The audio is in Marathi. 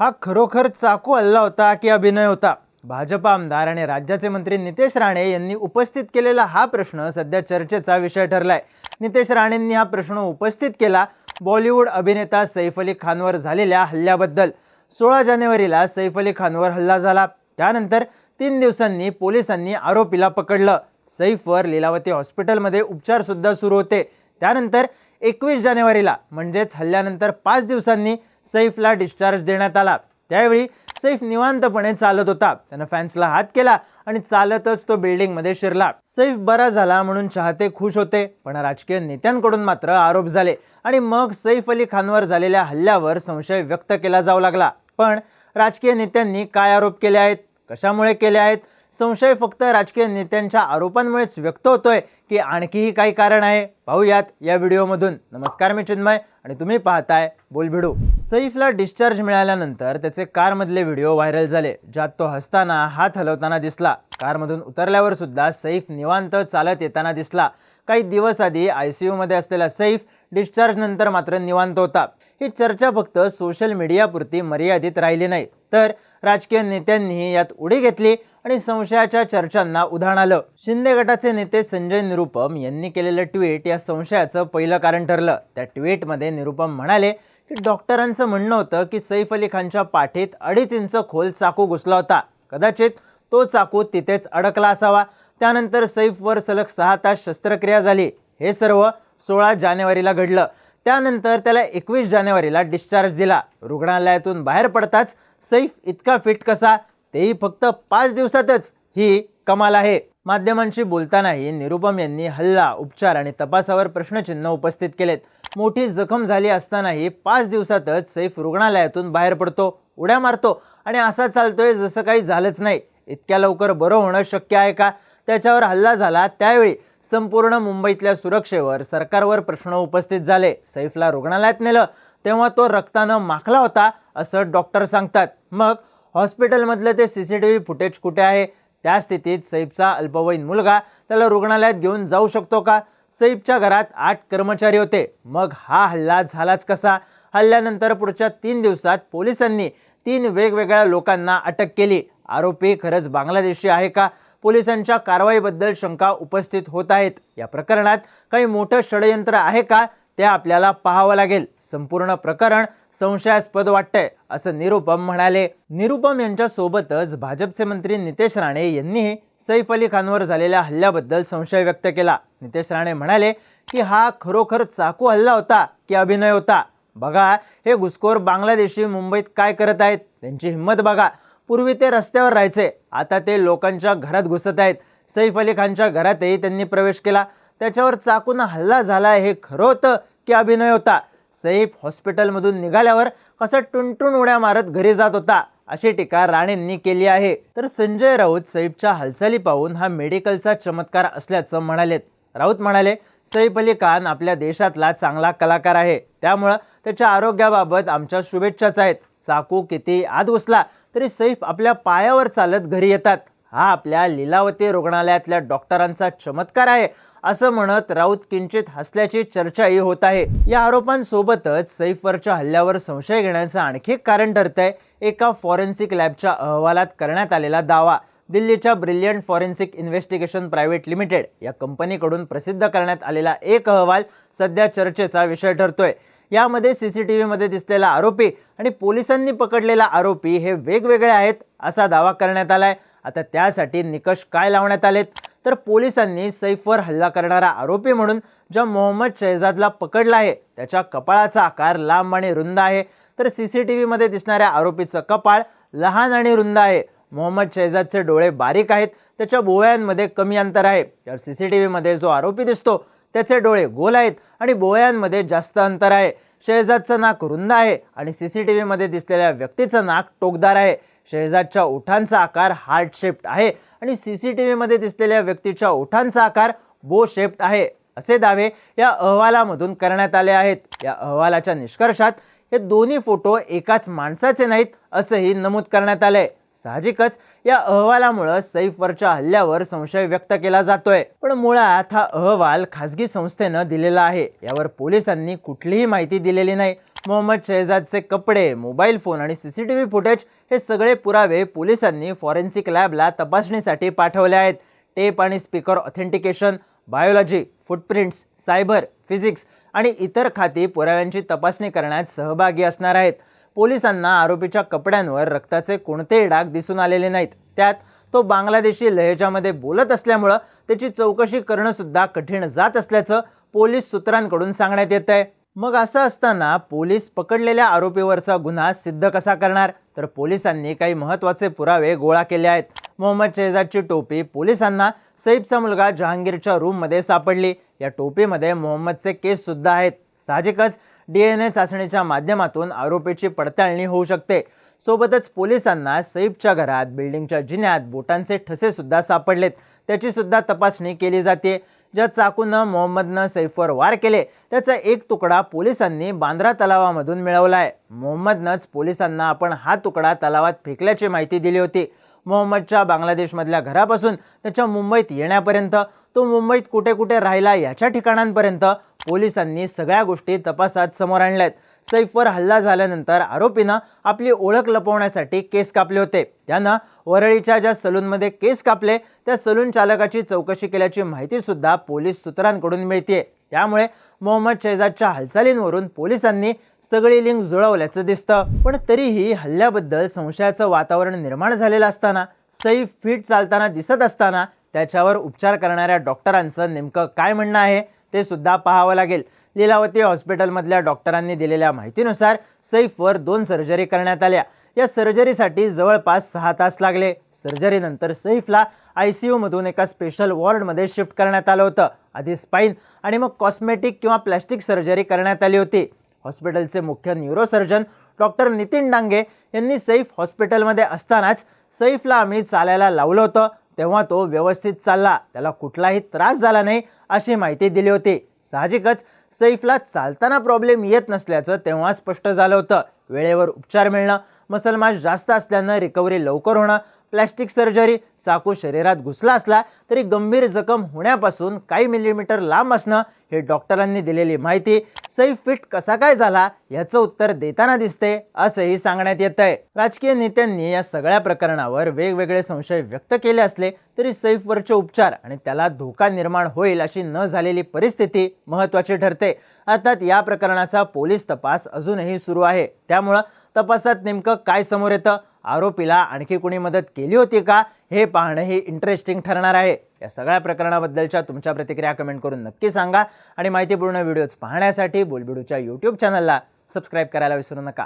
हा खरोखर चाकू हल्ला होता की अभिनय होता? भाजप आमदार आणि राज्याचे मंत्री नितेश राणे यांनी उपस्थित केलेला हा प्रश्न सध्या चर्चेचा विषय ठरलाय. नितेश राणेंनी हा प्रश्न उपस्थित केला बॉलिवूड अभिनेता सैफ अली खानवर झालेल्या हल्ल्याबद्दल. सोळा जानेवारीला सैफ अली खानवर हल्ला झाला. त्यानंतर तीन दिवसांनी पोलिसांनी आरोपीला पकडलं. सैफवर लीलावती हॉस्पिटलमध्ये उपचारसुद्धा सुरू होते. त्यानंतर एकवीस जानेवारीला म्हणजेच हल्ल्यानंतर पाच दिवसांनी सैफला डिस्चार्ज देण्यात आला. त्यावेळी सैफ निवांतपणे चालत होता. त्यानं फॅन्सला हात केला आणि चालतच तो बिल्डिंगमध्ये शिरला. सैफ बरा झाला म्हणून चाहते खुश होते पण राजकीय नेत्यांकडून मात्र आरोप झाले आणि मग सैफ अली खानवर झालेल्या हल्ल्यावर संशय व्यक्त केला जाऊ लागला. पण राजकीय नेत्यांनी काय आरोप केले आहेत? कशामुळे केले आहेत? संशय फक्त राजकीय नेत्यांच्या आरोपांमुळेच व्यक्त होतोय की आणखीही काही कारण आहे. पाहूयात या व्हिडिओमधून. नमस्कार मी चिन्मय आणि तुम्ही पाहताय बोलभिडू. सैफला डिस्चार्ज मिळाल्यानंतर त्याचे कारमधले व्हिडिओ व्हायरल झाले ज्यात तो हसताना हात हलवताना दिसला. कारमधून उतरल्यावर सुद्धा सैफ निवांत चालत येताना दिसला. काही दिवस आधी आय सी यूमध्ये असलेला सैफ डिस्चार्ज नंतर मात्र निवांत होता. ही चर्चा फक्त सोशल मीडियापुरती मर्यादित राहिली नाही. तर राजकीय नेत्यांनीही यात उडी घेतली आणि संशयाच्या चर्चांना उधाण आलं. शिंदे गटाचे नेते संजय निरुपम यांनी केलेलं ट्विट या संशयाचं पहिलं कारण ठरलं. त्या ट्विटमध्ये निरुपम म्हणाले की डॉक्टरांचं म्हणणं होतं की सैफ अली खानच्या पाठीत अडीच इंच खोल चाकू घुसला होता. कदाचित तो चाकू तिथेच अडकला असावा. त्यानंतर सैफवर सलग सहा तास शस्त्रक्रिया झाली. हे सर्व सोळा जानेवारीला घडलं. त्यानंतर त्याला एकवीस जानेवारीला डिस्चार्ज दिला. रुग्णालयातून बाहेर पडताच सैफ इतका फिट कसा? तेही फक्त पाच दिवसातच ही कमाल आहे. माध्यमांशी बोलतानाही निरुपम यांनी हल्ला उपचार आणि तपासावर प्रश्नचिन्ह उपस्थित केलेत. मोठी जखम झाली असतानाही पाच दिवसातच सैफ रुग्णालयातून बाहेर पडतो उड्या मारतो आणि असा चालतोय जसं काही झालंच नाही. इतक्या लवकर बरं होणं शक्य आहे का? त्याच्यावर हल्ला झाला त्यावेळी संपूर्ण मुंबईतल्या सुरक्षेवर सरकारवर प्रश्न उपस्थित झाले. सैफला रुग्णालयात नेलं तेव्हा तो रक्तानं माखला होता असं डॉक्टर सांगतात. मग हॉस्पिटलमधलं ते C C T V footage कुठे आहे? त्या स्थितीत सैफचा अल्पवयीन मुलगा त्याला रुग्णालयात घेऊन जाऊ शकतो का? सईबच्या घरात आठ कर्मचारी होते. मग हा हल्ला झालाच कसा? हल्ल्यानंतर पुढच्या तीन दिवसात पोलिसांनी तीन वेगवेगळ्या लोकांना अटक केली. आरोपी खरंच बांगलादेशी आहे का? पोलिसांच्या कारवाईबद्दल शंका उपस्थित होत आहेत. या प्रकरणात काही मोठं षडयंत्र आहे का? ते आपल्याला पाहावं लागेल. संपूर्ण प्रकरण संशयास्पद वाटतंय असं निरुपम म्हणाले. निरुपम यांच्यासोबतच भाजपचे मंत्री नितेश राणे यांनीही सैफ अली खानवर झालेल्या हल्ल्याबद्दल संशय व्यक्त केला. नितेश राणे म्हणाले की हा खरोखर चाकू हल्ला होता की अभिनय होता? बघा हे घुसखोर बांगलादेशी मुंबईत काय करत आहेत? त्यांची हिंमत बघा. पूर्वी ते रस्त्यावर राहायचे आता ते लोकांच्या घरात घुसत आहेत. सैफ अली खानच्या घरातही त्यांनी प्रवेश केला. त्याच्यावर चाकून हल्ला झाला हे खरं होतं की अभिनय होता. सैफ हॉस्पिटलमधून निघाल्यावर कसं टुनटुन उड्या मारत घरी जात होता अशी टीका राणेंनी केली आहे. तर संजय राऊत सैफच्या हालचाली पाहून हा मेडिकलचा चमत्कार असल्याचं म्हणालेत. राऊत म्हणाले सैफ अली खान आपल्या देशातला चांगला कलाकार आहे. त्यामुळं त्याच्या आरोग्याबाबत आमच्या शुभेच्छाच आहेत. चाकू किती आत घुसला तरी सैफ आपल्या पायावर चालत घरी येतात. हा आपल्या लीलावती रुग्णालयातल्या डॉक्टरांचा चमत्कार आहे. असं म्हणत राऊत किंचित हसल्याची चर्चाही होत आहे. या आरोपांसोबतच सैफवरच्या हल्ल्यावर संशय घेण्याचं आणखी एक कारण ठरतंय. एका फॉरेन्सिक लॅबच्या अहवालात करण्यात आलेला दावा दिल्लीच्या Brilliant Forensic Investigation Private Limited या कंपनीकडून प्रसिद्ध करण्यात आलेला एक अहवाल सध्या चर्चेचा विषय ठरतोय. यामध्ये सी सी टी व्हीमध्ये दिसलेला आरोपी आणि पोलिसांनी पकडलेला आरोपी हे वेगवेगळे आहेत असा दावा करण्यात आलाय. आता त्यासाठी निकष काय लावण्यात आलेत? तर पोलिसांनी सैफवर हल्ला करणारा आरोपी म्हणून ज्या मोहम्मद शहजादला पकडला आहे त्याच्या कपाळाचा आकार लांब आणि रुंद आहे. तर सी सी टी व्हीमध्ये दिसणाऱ्या आरोपीचं कपाळ लहान आणि रुंद आहे. मोहम्मद शहजादचे डोळे बारीक आहेत त्याच्या बोळ्यांमध्ये कमी अंतर आहे. तर सी सी टी व्हीमध्ये जो आरोपी दिसतो त्याचे डोळे गोल आहेत आणि बोळ्यांमध्ये जास्त अंतर आहे. शहजादचं नाक रुंद आहे आणि सी सी टी व्हीमध्ये दिसलेल्या व्यक्तीचं नाक टोकदार आहे. शहजादच्या ओठांचा आकार हार्ट शेप्ड आहे. आणि सी सी टी व्हीमध्ये दिसलेल्या व्यक्तीच्या ओठांचा आकार बो शेप्ड आहे असे दावे या अहवालामधून करण्यात आले आहेत. या अहवालाच्या निष्कर्षात हे दोन्ही फोटो एकाच माणसाचे नाहीत असंही नमूद करण्यात आलंय. साहजिकच या अहवालामुळं सैफवरच्या हल्ल्यावर संशय व्यक्त केला जातोय. पण मुळात हा अहवाल खासगी संस्थेनं दिलेला आहे. यावर पोलिसांनी कुठलीही माहिती दिलेली नाही. मोहम्मद शहजादचे कपडे मोबाईल फोन आणि C C T V footage हे सगळे पुरावे पोलिसांनी फॉरेन्सिक लॅबला तपासणीसाठी पाठवले आहेत. टेप आणि speaker authentication biology footprints cyber physics आणि इतर खाती पुराव्यांची तपासणी करण्यात सहभागी असणार आहेत. पोलिसांना आरोपीच्या कपड्यांवर रक्ताचे कोणतेही डाग दिसून आलेले नाहीत. त्यात तो बांगलादेशी लहेजामध्ये बोलत असल्यामुळं त्याची चौकशी करणंसुद्धा कठीण जात असल्याचं पोलीस सूत्रांकडून सांगण्यात येत आहे मग असं असताना पोलीस पकडलेल्या आरोपीवरचा गुन्हा सिद्ध कसा करणार? तर पोलिसांनी काही महत्त्वाचे पुरावे गोळा केले आहेत. मोहम्मद शहजादची टोपी पोलिसांना सईबचा मुलगा जहांगीरच्या रूममध्ये सापडली. या टोपीमध्ये मोहम्मदचे केस सुद्धा आहेत. साहजिकच डी एन ए चाचणीच्या माध्यमातून आरोपीची पडताळणी होऊ शकते. सोबतच पोलिसांना सईबच्या घरात बिल्डिंगच्या जिन्यात बोटांचे ठसेसुद्धा सापडलेत. त्याचीसुद्धा तपासणी केली जाते. ज्या चाकूनं मोहम्मदनं सैफवर वार केले त्याचा एक तुकडा पोलिसांनी बांद्रा तलावामधून मिळवला आहे मोहम्मदनंच पोलिसांना आपण हा तुकडा तलावात फेकल्याची माहिती दिली होती. मोहम्मदच्या बांगलादेशमधल्या घरापासून त्याच्या मुंबईत येण्यापर्यंत तो मुंबईत कुठे कुठे राहिला याच्या ठिकाणांपर्यंत पोलिसांनी सगळ्या गोष्टी तपासात समोर आणल्यात. सैफवर हल्ला झाल्यानंतर आरोपीनं आपली ओळख लपवण्यासाठी केस कापले होते. त्यानं वरळीच्या ज्या सलूनमध्ये केस कापले त्या सलून चालकाची चौकशी केल्याची माहितीसुद्धा पोलीस सूत्रांकडून मिळते त्यामुळे मोहम्मद शहजादच्या हालचालींवरून पोलिसांनी सगळी लिंक जुळवल्याचं दिसतं. पण तरीही हल्ल्याबद्दल संशयाचं वातावरण निर्माण झालेलं असताना सैफ फिट चालताना दिसत असताना त्याच्यावर उपचार करणाऱ्या डॉक्टरांचं नेमकं काय म्हणणं आहे? ते सुद्धा पाहावं लागेल. लीलावती हॉस्पिटलमधल्या डॉक्टरांनी दिलेल्या माहितीनुसार सैफवर दोन सर्जरी करण्यात आल्या. या सर्जरीसाठी जवळपास सहा तास लागले. सर्जरीनंतर सैफला आय सी यूमधून एका स्पेशल वॉर्डमध्ये शिफ्ट करण्यात आलं होतं. आधी स्पाईन आणि मग कॉस्मेटिक किंवा प्लॅस्टिक सर्जरी करण्यात आली होती. हॉस्पिटलचे मुख्य न्यूरोसर्जन डॉक्टर नितीन डांगे यांनी सैफ हॉस्पिटलमध्ये असतानाच सैफला आम्ही चालायला लावलं होतं. तेव्हा तो व्यवस्थित चालला. त्याला कुठलाही त्रास झाला नाही अशी माहिती दिली होती. साहजिकच सैफला चालताना प्रॉब्लेम येत नसल्याचं तेव्हा स्पष्ट झालं होतं. वेळेवर उपचार मिळणं मसलमास जास्त असल्यानं रिकव्हरी लवकर होणं प्लॅस्टिक सर्जरी चाकू शरीरात घुसला असला तरी गंभीर जखम होण्यापासून काही मिलीमीटर लांब असणं हे डॉक्टरांनी दिलेली माहिती. सैफ फिट कसा काय झाला याचं उत्तर देताना दिसते असंही सांगण्यात येत आहे राजकीय नेत्यांनी या सगळ्या प्रकरणावर वेगवेगळे संशय व्यक्त केले असले तरी सैफवरचे उपचार आणि त्याला धोका निर्माण होईल अशी न झालेली परिस्थिती महत्त्वाची ठरते. अर्थात या प्रकरणाचा पोलीस तपास अजूनही सुरू आहे. त्यामुळं तपासात नेमकं काय समोर येतं? आरोपीला आणखी कुणी मदत केली होती का? हे पाहणं हे इंटरेस्टिंग ठरणार आहे. या सगळ्या प्रकरणाबद्दलच्या तुमच्या प्रतिक्रिया कमेंट करून नक्की सांगा. आणि माहितीपूर्ण व्हिडिओज पाहण्यासाठी बोलबिडूच्या यूट्यूब चॅनलला सबस्क्राईब करायला विसरू नका.